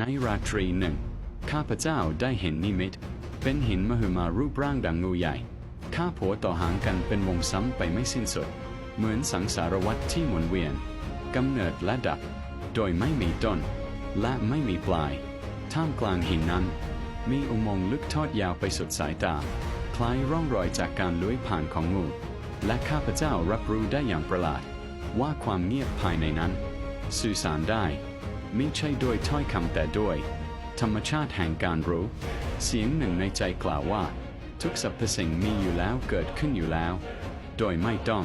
ในราตรีหนึ่ง ข้าพเจ้าได้เห็นนิมิต เป็นหินมหึมารูปร่างดังงูใหญ่ ข้าผัวต่อหางกันเป็นวงซ้ำไปไม่สิ้นสุด เหมือนสังสารวัตรที่หมุนเวียนกำเนิดและดับ โดยไม่มีต้น และไม่มีปลาย ท่ามกลางหินนั้น มีอุโมงค์ลึกทอดยาวไปสุดสายตา คล้ายร่องรอยจากการลื้อยผ่านของงู และข้าพเจ้ารับรู้ได้อย่างประหลาด ว่าความเงียบภายในนั้น สื่อสารได้ ไม่ใช่ด้วยถ้อยคำแต่ด้วย ธรรมชาติแห่งการรู้ เสียงหนึ่งในใจกล่าวว่า ทุกสรรพสิ่งมีอยู่แล้วเกิดขึ้นอยู่แล้ว โดยไม่ต้อง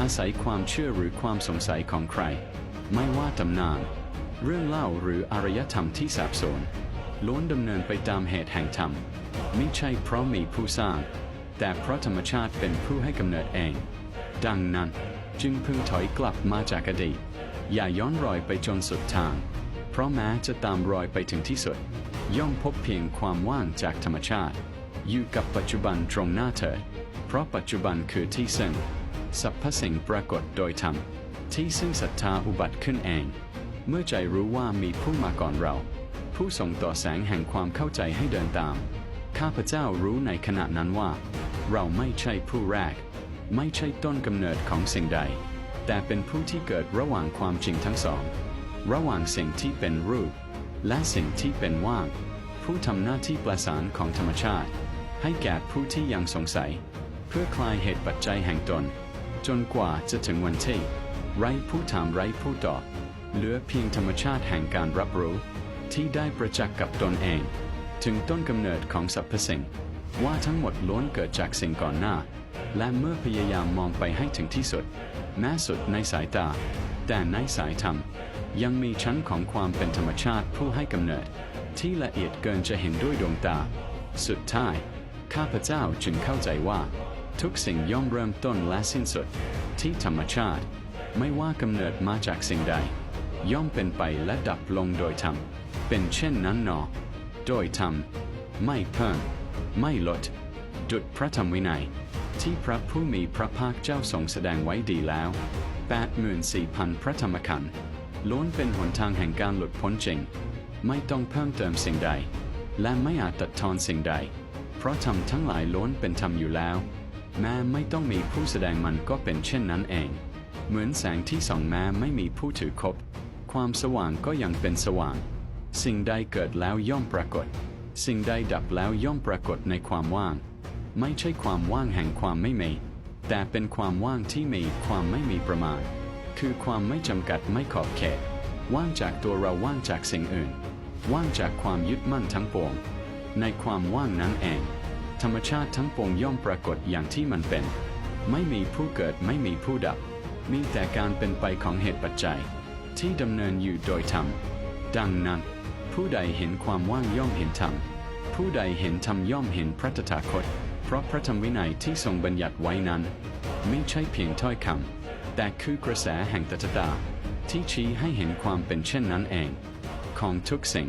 อาศัยความเชื่อหรือความสงสัยของใคร ไม่ว่าตำนาน เรื่องเล่าหรืออารยธรรมที่สาบสูญล้วนดำเนินไปตามเหตุแห่งธรรมไม่ใช่เพราะมีผู้สร้าง แต่เพราะธรรมชาติเป็นผู้ให้กำเนิดเอง ดังนั้นจึงพึงถอยกลับมาจากอดีต อย่าย้อนรอยไปจนสุดทาง เพราะแม้จะตามรอยไปถึงที่สุด ย่อมพบเพียงความว่างจากธรรมชาติ อยู่กับปัจจุบันตรงหน้าเถิดเพราะปัจจุบันคือที่ซึ่งสรรพสิ่งปรากฏโดยธรรม ที่ซึ่งศรัทธาอุบัติขึ้นเอง เมื่อใจรู้ว่ามีผู้มาก่อนเรา ผู้ส่งต่อแสงแห่งความเข้าใจให้เดินตาม ข้าพเจ้ารู้ในขณะนั้นว่า เราไม่ใช่ผู้แรก ไม่ใช่ต้นกำเนิดของสิ่งใด แต่เป็นผู้ที่เกิดระหว่างความจริงทั้งสอง ระหว่างสิ่งที่เป็นรูป และสิ่งที่เป็นว่าง ผู้ทำหน้าที่ประสานของธรรมชาติ ให้แก่ผู้ที่ยังสงสัย เพื่อคลายเหตุปัจจัยแห่งตน จนกว่าจะถึงวันที่ ไร้ผู้ถามไร้ผู้ตอบเหลือเพียงธรรมชาติแห่งการรับรู้ ที่ได้ประจักษ์กับตนเอง ถึงต้นกำเนิดของสรรพสิ่ง ว่าทั้งหมดล้วนเกิดจากสิ่งก่อนหน้า และเมื่อพยายามมองไปให้ถึงที่สุดแม้สุดในสายตา แต่ในสายธรรม ยังมีชั้นของความเป็นธรรมชาติผู้ให้กำเนิด ที่ละเอียดเกินจะเห็นด้วยดวงตา สุดท้าย ข้าพเจ้าจึงเข้าใจว่า ทุกสิ่งย่อมเริ่มต้นและสิ้นสุด ที่ธรรมชาติ ไม่ว่ากำเนิดมาจากสิ่งใด ย่อมเป็นไปและดับลงโดยธรรม เป็นเช่นนั้นหนอ โดยธรรม ไม่เพิ่ม ไม่ลด ดุจพระธรรมวินัย ที่พระผู้มีพระภาคเจ้าทรงแสดงไว้ดีแล้ว 84,000 พระธรรมขันธ์ล้วนเป็นหนทางแห่งการหลุดพ้นจริง ไม่ต้องเพิ่มเติมสิ่งใด และไม่อาจตัดทอนสิ่งใด เพราะธรรมทั้งหลายล้วนเป็นธรรมอยู่แล้ว แม้ไม่ต้องมีผู้แสดงมันก็เป็นเช่นนั้นเอง เหมือนแสงที่ส่องแม้ไม่มีผู้ถือคบ ความสว่างก็ยังเป็นสว่าง สิ่งใดเกิดแล้วย่อมปรากฏ สิ่งใดดับแล้วย่อมปรากฏในความว่าง ไม่ใช่ความว่างแห่งความไม่มี แต่เป็นความว่างที่มีความไม่มีประมาณ คือความไม่จำกัดไม่ขอบเขต ว่างจากตัวเราว่างจากสิ่งอื่น ว่างจากความยึดมั่นทั้งปวง ในความว่างนั้นเอง ธรรมชาติทั้งปวงย่อมปรากฏอย่างที่มันเป็น ไม่มีผู้เกิดไม่มีผู้ดับ มีแต่การเป็นไปของเหตุปัจจัย ที่ดำเนินอยู่โดยธรรมดังนั้น ผู้ใดเห็นความว่างย่อมเห็นธรรม ผู้ใดเห็นธรรมย่อมเห็นพระตถาคต เพราะพระธรรมวินัยที่ทรงบัญญัติไว้นั้น ไม่ใช่เพียงถ้อยคำ แต่คือกระแสแห่งตถตา ที่ชี้ให้เห็นความเป็นเช่นนั้นเอง ของทุกสิ่ง